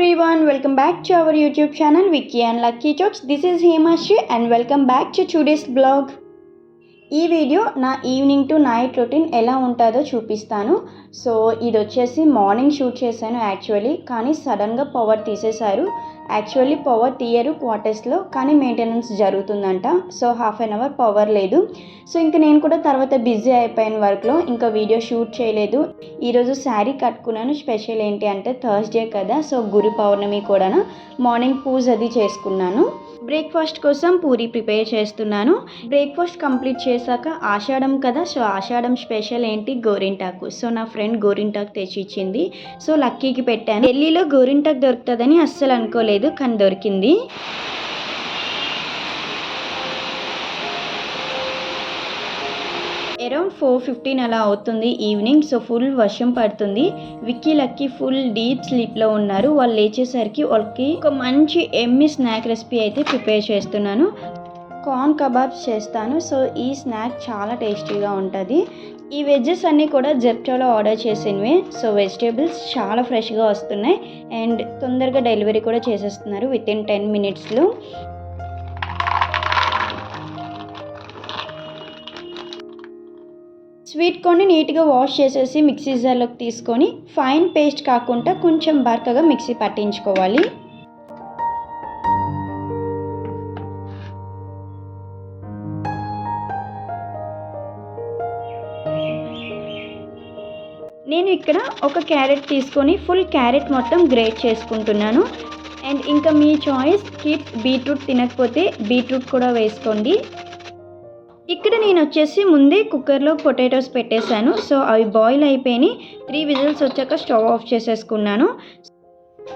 everyone, welcome back to our YouTube channel Vicky and Lucky Jokes. This is Hemashi and welcome back to today's blog. ఈ video నా evening to night routine ఎలా ఉంటుందో చూపిస్తాను so ఇది వచ్చేసి morning shoot చేశాను actually కానీ సడన్గా పవర్ తీసేశారు యాక్చువల్లీ పవర్ తీయరు క్వార్టర్స్లో కానీ మెయింటెనెన్స్ జరుగుతుందంట. So half an hour power లేదు. సో ఇంకా నేను కూడా తర్వాత బిజీ అయిపోయిన వర్క్లో ఇంకా వీడియో షూట్ చేయలేదు. ఈరోజు శారీ కట్టుకున్నాను. స్పెషల్ ఏంటి అంటే థర్స్డే కదా. సో గురు పౌర్ణమి కూడా మార్నింగ్ పూజ అది చేసుకున్నాను. బ్రేక్ఫాస్ట్ కోసం పూరి ప్రిపేర్ చేస్తున్నాను. బ్రేక్ఫాస్ట్ కంప్లీట్ చేశాక ఆషాఢం కదా సో ఆషాఢం స్పెషల్ ఏంటి? గోరింటాకు. సో నా ఫ్రెండ్ గోరింటాకు తెచ్చి ఇచ్చింది. సో లక్కీకి పెట్టాను. ఢిల్లీలో గోరింటాకు దొరుకుతుందని అస్సలు అనుకోలేదు కానీ దొరికింది. అరౌండ్ ఫోర్ ఫిఫ్టీన్ అలా అవుతుంది ఈవినింగ్ సో ఫుల్ వర్షం పడుతుంది. విక్కీ లక్కీ ఫుల్ డీప్ స్లీప్లో ఉన్నారు. వాళ్ళు లేచేసరికి వాళ్ళకి ఒక మంచి ఎమ్మి స్నాక్ రెసిపీ అయితే ప్రిపేర్ చేస్తున్నాను. కార్న్ కబాబ్స్ చేస్తాను. సో ఈ స్నాక్ చాలా టేస్టీగా ఉంటుంది. ఈ వెజ్జెస్ అన్నీ కూడా జెప్టోలో ఆర్డర్ చేసినవి. సో వెజిటేబుల్స్ చాలా ఫ్రెష్గా వస్తున్నాయి. అండ్ తొందరగా డెలివరీ కూడా చేసేస్తున్నారు విత్ ఇన్ టెన్ మినిట్స్లో. స్వీట్ కార్న్ని నీట్గా వాష్ చేసేసి మిక్సీ జార్లోకి తీసుకొని ఫైన్ పేస్ట్ కాకుండా కొంచెం బరకగా మిక్సీ పట్టించుకోవాలి. నేను ఇక్కడ ఒక క్యారెట్ తీసుకొని ఫుల్ క్యారెట్ మొత్తం గ్రేట్ చేసుకుంటున్నాను. అండ్ ఇంకా మీ చాయిస్ కీప్ బీట్రూట్ తినకపోతే బీట్రూట్ కూడా వేసుకోండి. ఇక్కడ నేను వచ్చేసి ముందే కుక్కర్లో పొటాటోస్ పెట్టేశాను. సో అవి బాయిల్ అయిపోయి త్రీ విజిల్స్ వచ్చాక స్టవ్ ఆఫ్ చేసేసుకున్నాను.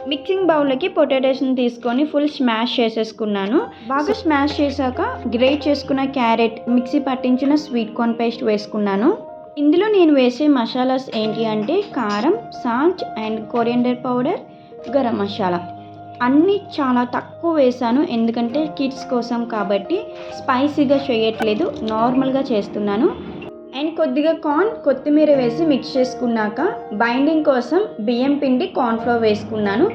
మిక్సింగ్ బౌల్లోకి పొటాటోస్ని తీసుకొని ఫుల్ స్మాష్ చేసేసుకున్నాను. బాగా స్మాష్ చేశాక గ్రేట్ చేసుకున్న క్యారెట్ మిక్సీ పట్టించిన స్వీట్ కార్న్ పేస్ట్ వేసుకున్నాను. ఇందులో నేను వేసే మసాలాస్ ఏంటి అంటే కారం salt and coriander powder garam masala. అన్నీ చాలా తక్కువ వేసాను ఎందుకంటే కిడ్స్ కోసం కాబట్టి స్పైసీగా చేయట్లేదు. నార్మల్గా చేస్తున్నాను. అండ్ కొద్దిగా కార్న్ కొత్తిమీర వేసి మిక్స్ చేసుకున్నాక బైండింగ్ కోసం బియ్యం పిండి కార్న్ఫ్లోర్ వేసుకున్నాను.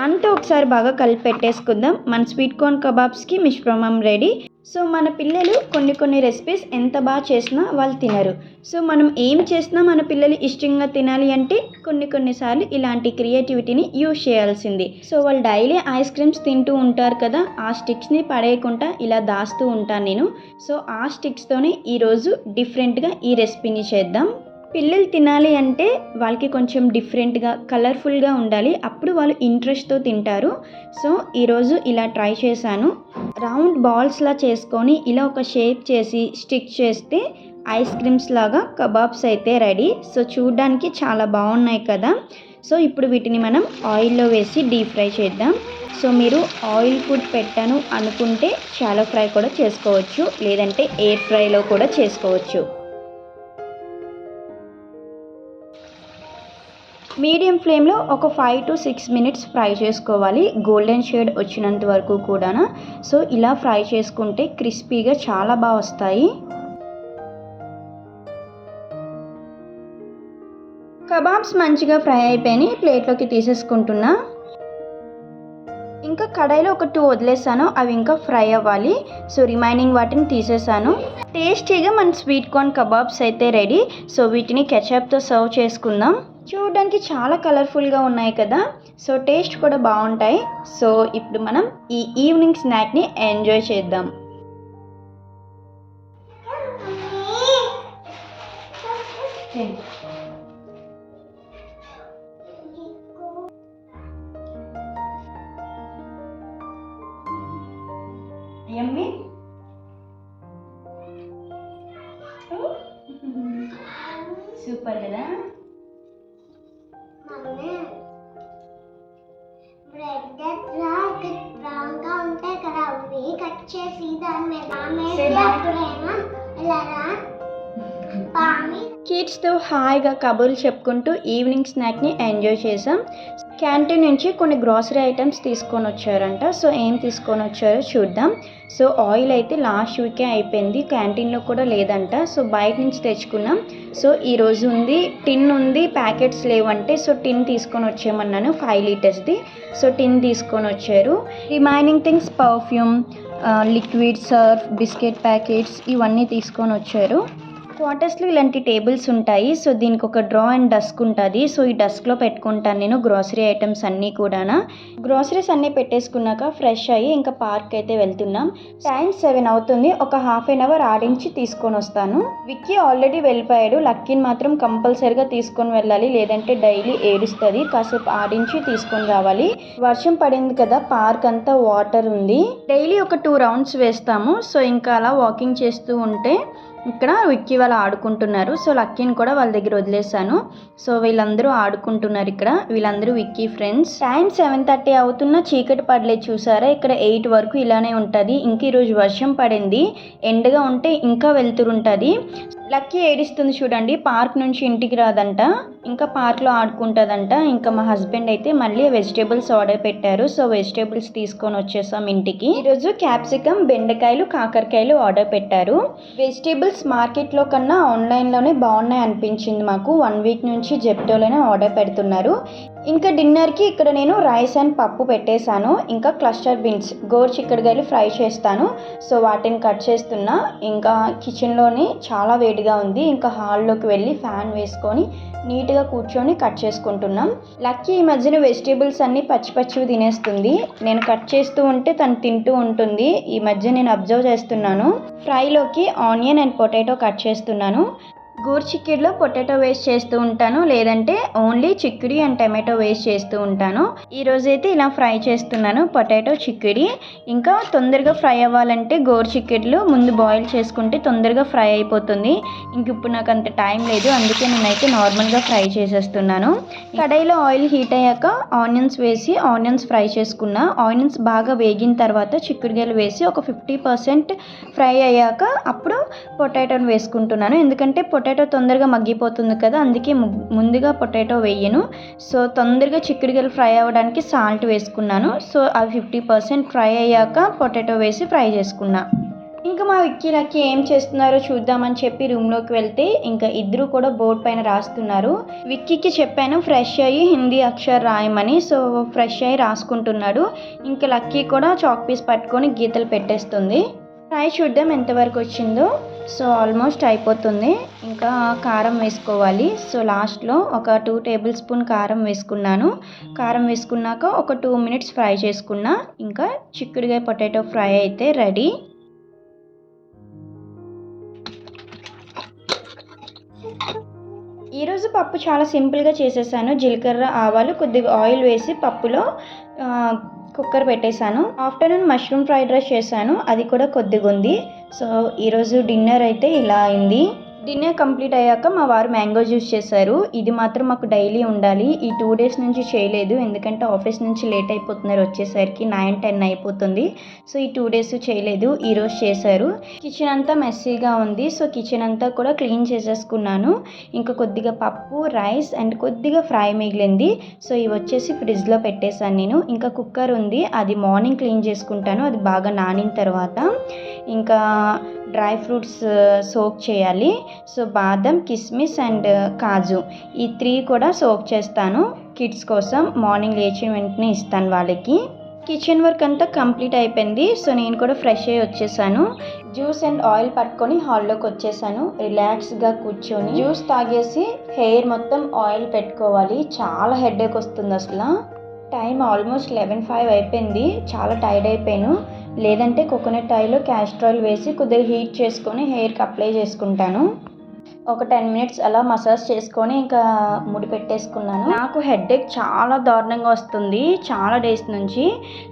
అంతా ఒకసారి బాగా కలిపి పెట్టేసుకుందాం మన స్వీట్ కార్న్ కబాబ్స్కి మిశ్రమం రెడీ సో మన పిల్లలు కొన్ని కొన్ని రెసిపీస్ ఎంత బాగా చేసినా వాళ్ళు తినరు. సో మనం ఏం చేసినా మన పిల్లలు ఇష్టంగా తినాలి అంటే కొన్ని కొన్నిసార్లు ఇలాంటి క్రియేటివిటీని యూజ్ చేయాల్సింది. సో వాళ్ళు డైలీ ఐస్ క్రీమ్స్ తింటూ ఉంటారు కదా ఆ స్టిక్స్ని పడేయకుండా ఇలా దాస్తూ ఉంటాను నేను. సో ఆ స్టిక్స్తోనే ఈరోజు డిఫరెంట్గా ఈ రెసిపీని చేద్దాం. పిల్లలు తినాలి అంటే వాళ్ళకి కొంచెం డిఫరెంట్గా కలర్ఫుల్గా ఉండాలి. అప్పుడు వాళ్ళు ఇంట్రెస్ట్తో తింటారు. సో ఈరోజు ఇలా ట్రై చేశాను. రౌండ్ బాల్స్లా చేసుకొని ఇలా ఒక షేప్ చేసి స్టిక్ చేస్తే ఐస్ క్రీమ్స్ లాగా కబాబ్స్ అయితే రెడీ. సో చూడడానికి చాలా బాగున్నాయి కదా. సో ఇప్పుడు వీటిని మనం ఆయిల్లో వేసి డీప్ ఫ్రై చేద్దాం. సో మీరు ఆయిల్ ఫుడ్ పెట్టాను అనుకుంటే షాలో ఫ్రై కూడా చేసుకోవచ్చు. లేదంటే ఎయిర్ ఫ్రైలో కూడా చేసుకోవచ్చు. మీడియం ఫ్లేమ్లో ఒక five to six minutes fry చేసుకోవాలి. గోల్డెన్ షేడ్ వచ్చినంత వరకు కూడా సో ఇలా ఫ్రై చేసుకుంటే క్రిస్పీగా చాలా బాగా వస్తాయి. కబాబ్స్ మంచిగా ఫ్రై అయిపోయినాయి. ప్లేట్లోకి తీసేసుకుంటున్నా. ఇంకా కడాయిలో ఒక టూ వదిలేసాను. అవి ఇంకా ఫ్రై అవ్వాలి. సో రిమైనింగ్ వాటిని తీసేసాను. టేస్టీగా మన స్వీట్ కార్న్ కబాబ్స్ అయితే రెడీ. సో వీటిని కెచప్తో సర్వ్ చేసుకుందాం. చూడడానికి చాలా కలర్ఫుల్గా ఉన్నాయి కదా. సో టేస్ట్ కూడా బాగుంటాయి. సో ఇప్పుడు మనం ఈ ఈవినింగ్ స్నాక్ని ఎంజాయ్ చేద్దాం. సూపర్ కదా. కిడ్స్తో హాయిగా కబుర్లు చెప్పుకుంటూ ఈవినింగ్ స్నాక్ని ఎంజాయ్ చేసాం. క్యాంటీన్ నుంచి కొన్ని గ్రాసరీ ఐటమ్స్ తీసుకొని వచ్చారంట. సో ఏం తీసుకొని వచ్చారో చూద్దాం. సో ఆయిల్ అయితే లాస్ట్ వీకే అయిపోయింది. క్యాంటీన్లో కూడా లేదంట. సో బయట నుంచి తెచ్చుకున్నాం. సో ఈరోజు ఉంది టిన్ ఉంది ప్యాకెట్స్ లేవంటే సో టిన్ తీసుకొని వచ్చేయమన్నాను ఫైవ్ లీటర్స్ది సో టిన్ తీసుకొని వచ్చారు. Remaining things perfume liquid Surf biscuit packets ఇవన్నీ తీసుకొని వచ్చారు. క్వార్టర్స్లో ఇలాంటి టేబుల్స్ ఉంటాయి. సో దీనికి ఒక డ్రా అండ్ డస్క్ ఉంటుంది. సో ఈ డస్క్లో పెట్టుకుంటాను నేను గ్రాసరీ ఐటమ్స్ అన్నీ కూడా గ్రాసరీస్ అన్నీ పెట్టేసుకున్నాక ఫ్రెష్ అయ్యి ఇంకా పార్క్ అయితే వెళ్తున్నాం. టైం సెవెన్ అవుతుంది. ఒక హాఫ్ అన్ అవర్ ఆడించి తీసుకొని వస్తాను. విక్కీ ఆల్రెడీ వెళ్ళిపోయాడు. లక్కీని మాత్రం కంపల్సరిగా తీసుకొని వెళ్ళాలి. లేదంటే డైలీ ఏడుస్తుంది. కాసేపు ఆడించి తీసుకొని రావాలి. వర్షం పడింది కదా పార్క్ అంతా వాటర్ ఉంది. డైలీ ఒక టూ రౌండ్స్ వేస్తాము. సో ఇంకా అలా వాకింగ్ చేస్తూ ఉంటే ఇక్కడ విక్కీ వాళ్ళు ఆడుకుంటున్నారు. సో లక్కీని కూడా వాళ్ళ దగ్గర వదిలేసాను సో వీళ్ళందరూ ఆడుకుంటున్నారు ఇక్కడ. వీళ్ళందరూ Vicky friends. Time seven thirty అవుతున్న చీకటి పడలేదు చూసారా? ఇక్కడ ఎయిట్ వరకు ఇలానే ఉంటుంది. ఇంక ఈరోజు వర్షం పడింది. ఎండగా ఉంటే ఇంకా వెళ్తురుంటుంది లక్కీ ఏడిస్తుంది చూడండి. పార్క్ నుంచి ఇంటికి రాదంట. ఇంకా పార్క్లో ఆడుకుంటుందంట. ఇంకా మా హస్బెండ్ అయితే మళ్ళీ వెజిటేబుల్స్ ఆర్డర్ పెట్టారు. సో వెజిటేబుల్స్ తీసుకొని వచ్చేసాం ఇంటికి. ఈరోజు క్యాప్సికమ్ బెండకాయలు కాకరకాయలు ఆర్డర్ పెట్టారు. వెజిటేబుల్స్ మార్కెట్లో కన్నా ఆన్లైన్లోనే బాగున్నాయి అనిపించింది మాకు. వన్ వీక్ నుంచి జెప్టోలోనే ఆర్డర్ పెడుతున్నారు. ఇంకా డిన్నర్కి ఇక్కడ నేను రైస్ అండ్ పప్పు పెట్టేశాను. ఇంకా క్లస్టర్ బీన్స్ గోరు చిక్కడికాయలు ఫ్రై చేస్తాను. సో వాటిని కట్ చేస్తున్నా. ఇంకా కిచెన్లోని చాలా వేడిగా ఉంది. ఇంకా హాల్లోకి వెళ్ళి ఫ్యాన్ వేసుకొని నీట్గా కూర్చొని కట్ చేసుకుంటున్నాం. లక్కీ ఈ మధ్యన వెజిటేబుల్స్ అన్నీ పచ్చి పచ్చివి తినేస్తుంది. నేను కట్ చేస్తూ ఉంటే తను తింటూ ఉంటుంది. ఈ మధ్య నేను అబ్జర్వ్ చేస్తున్నాను. ఫ్రైలోకి ఆనియన్ అండ్ పొటాటో కట్ చేస్తున్నాను. గోరు చిక్కుడులో పొటాటో వేస్ట్ చేస్తూ ఉంటాను లేదంటే ఓన్లీ చిక్కుడి అండ్ టమాటో వేస్ట్ చేస్తూ ఉంటాను. ఈరోజు అయితే ఇలా ఫ్రై చేస్తున్నాను పొటాటో చిక్కుడి. ఇంకా తొందరగా ఫ్రై అవ్వాలంటే గోరు చిక్కుడులు ముందు బాయిల్ చేసుకుంటే తొందరగా ఫ్రై అయిపోతుంది. ఇంక ఇప్పుడు నాకు అంత టైం లేదు అందుకే నేనైతే నార్మల్గా ఫ్రై చేసేస్తున్నాను. కడాయిలో ఆయిల్ హీట్ అయ్యాక ఆనియన్స్ వేసి ఆనియన్స్ ఫ్రై చేసుకున్న. ఆనియన్స్ బాగా వేగిన తర్వాత చిక్కుడుగాయలు వేసి ఒక ఫిఫ్టీ పర్సెంట్ ఫ్రై అయ్యాక అప్పుడు పొటాటోని వేసుకుంటున్నాను. ఎందుకంటే పొటాటో పొటాటో తొందరగా మగ్గిపోతుంది కదా అందుకే ము- ముందుగా పొటాటో వేయను. సో తొందరగా చిక్కుడుకాయలు ఫ్రై అవ్వడానికి సాల్ట్ వేసుకున్నాను. సో అవి ఫిఫ్టీ పర్సెంట్ ఫ్రై అయ్యాక పొటాటో వేసి ఫ్రై చేసుకున్నా. ఇంకా మా విక్కీ లక్కీ ఏం చేస్తున్నారో చూద్దామని చెప్పి రూమ్లోకి వెళ్తే ఇంకా ఇద్దరు కూడా బోర్డ్ పైన రాస్తున్నారు. విక్కీకి చెప్పాను ఫ్రెష్ అయ్యి హిందీ అక్షర్ రాయమని. సో ఫ్రెష్ అయ్యి రాసుకుంటున్నాడు. ఇంకా లక్కీ కూడా చాక్ పీస్ పట్టుకొని గీతలు పెట్టేస్తుంది. ఫ్రై చూద్దాం ఎంతవరకు వచ్చిందో. సో ఆల్మోస్ట్ అయిపోతుంది. ఇంకా కారం వేసుకోవాలి. సో లాస్ట్లో ఒక టూ టేబుల్ స్పూన్ కారం వేసుకున్నాను. కారం వేసుకున్నాక ఒక టూ మినిట్స్ ఫ్రై చేసుకున్నా ఇంకా చిక్కుడుగాయ పొటాటో ఫ్రై అయితే రెడీ. ఈరోజు పప్పు చాలా సింపుల్గా చేసేసాను. జీలకర్ర ఆవాలు కొద్దిగా ఆయిల్ వేసి పప్పులో కుక్కర్ పెట్టేశాను. ఆఫ్టర్నూన్ మష్రూమ్ ఫ్రైడ్ రైస్ చేశాను. అది కూడా కొద్దిగా ఉంది సో ఈరోజు డిన్నర్ అయితే ఇలా అయింది. డిన్నర్ కంప్లీట్ అయ్యాక మా వారు మ్యాంగో జ్యూస్ చేశారు. ఇది మాత్రం మాకు డైలీ ఉండాలి. ఈ టూ డేస్ నుంచి చేయలేదు. ఎందుకంటే ఆఫీస్ నుంచి లేట్ అయిపోతున్నారు. వచ్చేసరికి నైన్ టెన్ అయిపోతుంది. సో ఈ టూ డేస్ చేయలేదు. ఈరోజు చేశారు. కిచెన్ అంతా మెస్సీగా ఉంది. సో కిచెన్ అంతా కూడా క్లీన్ చేసేసుకున్నాను. ఇంకా కొద్దిగా పప్పు రైస్ అండ్ కొద్దిగా ఫ్రై మిగిలింది. సో ఇవి వచ్చేసి ఫ్రిడ్జ్లో పెట్టేశాను నేను. ఇంకా కుక్కర్ ఉంది. అది మార్నింగ్ క్లీన్ చేసుకుంటాను. అది బాగా నానిన తర్వాత. ఇంకా డ్రై ఫ్రూట్స్ సోక్ చేయాలి. సో బాదం కిస్మిస్ అండ్ కాజు. ఈ త్రీ కూడా సోక్ చేస్తాను కిడ్స్ కోసం. మార్నింగ్ లేచిన వెంటనే ఇస్తాను వాళ్ళకి. కిచెన్ వర్క్ అంతా కంప్లీట్ అయిపోయింది. సో నేను కూడా ఫ్రెష్ అయ్యి వచ్చేసాను. జ్యూస్ అండ్ ఆయిల్ పట్టుకొని హాల్లోకి వచ్చేసాను. రిలాక్స్గా కూర్చొని జ్యూస్ తాగేసి హెయిర్ మొత్తం ఆయిల్ పెట్టుకోవాలి. చాలా హెడేక్ వస్తుంది అసలు. టైం ఆల్మోస్ట్ లెవెన్ ఫైవ్ అయిపోయింది. చాలా టైర్డ్ అయిపోయాను. లేదంటే కోకోనట్ ఆయిల్ క్యాస్టర్ ఆయిల్ వేసి కొద్దిగా హీట్ చేసుకొని హెయిర్కి అప్లై చేసుకుంటాను. ఒక టెన్ మినిట్స్ అలా మసాజ్ చేసుకొని ఇంకా ముడి పెట్టేసుకున్నాను. నాకు హెడేక్ చాలా దారుణంగా వస్తుంది చాలా డేస్ నుంచి.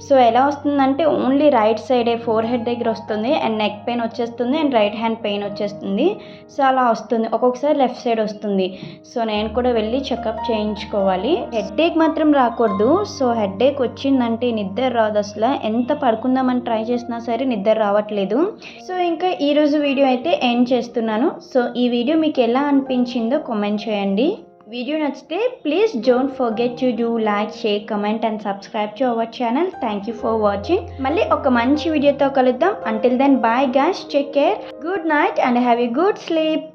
సో ఎలా వస్తుందంటే ఓన్లీ రైట్ సైడే ఫోర్ హెడ్ దగ్గర వస్తుంది అండ్ నెక్ పెయిన్ వచ్చేస్తుంది అండ్ రైట్ హ్యాండ్ పెయిన్ వచ్చేస్తుంది. సో అలా వస్తుంది. ఒక్కొక్కసారి లెఫ్ట్ సైడ్ వస్తుంది. సో నేను కూడా వెళ్ళి చెకప్ చేయించుకోవాలి. హెడేక్ మాత్రం రాకూడదు. సో హెడేక్ వచ్చిందంటే నిద్ర రాదు అసలు. ఎంత పడుకుందామని ట్రై చేసినా సరే నిద్ర రావట్లేదు. సో ఇంకా ఈరోజు వీడియో అయితే ఎండ్ చేస్తున్నాను. సో ఈ వీడియో మీకు ఎలా అనిపించిందో కామెంట్ చేయండి. వీడియో నచ్చితే please don't forget to do like share comment and subscribe to our channel thank you for watching మళ్ళీ ఒక మంచి వీడియోతో కలుద్దాం. Until then bye guys take care good night and have a good sleep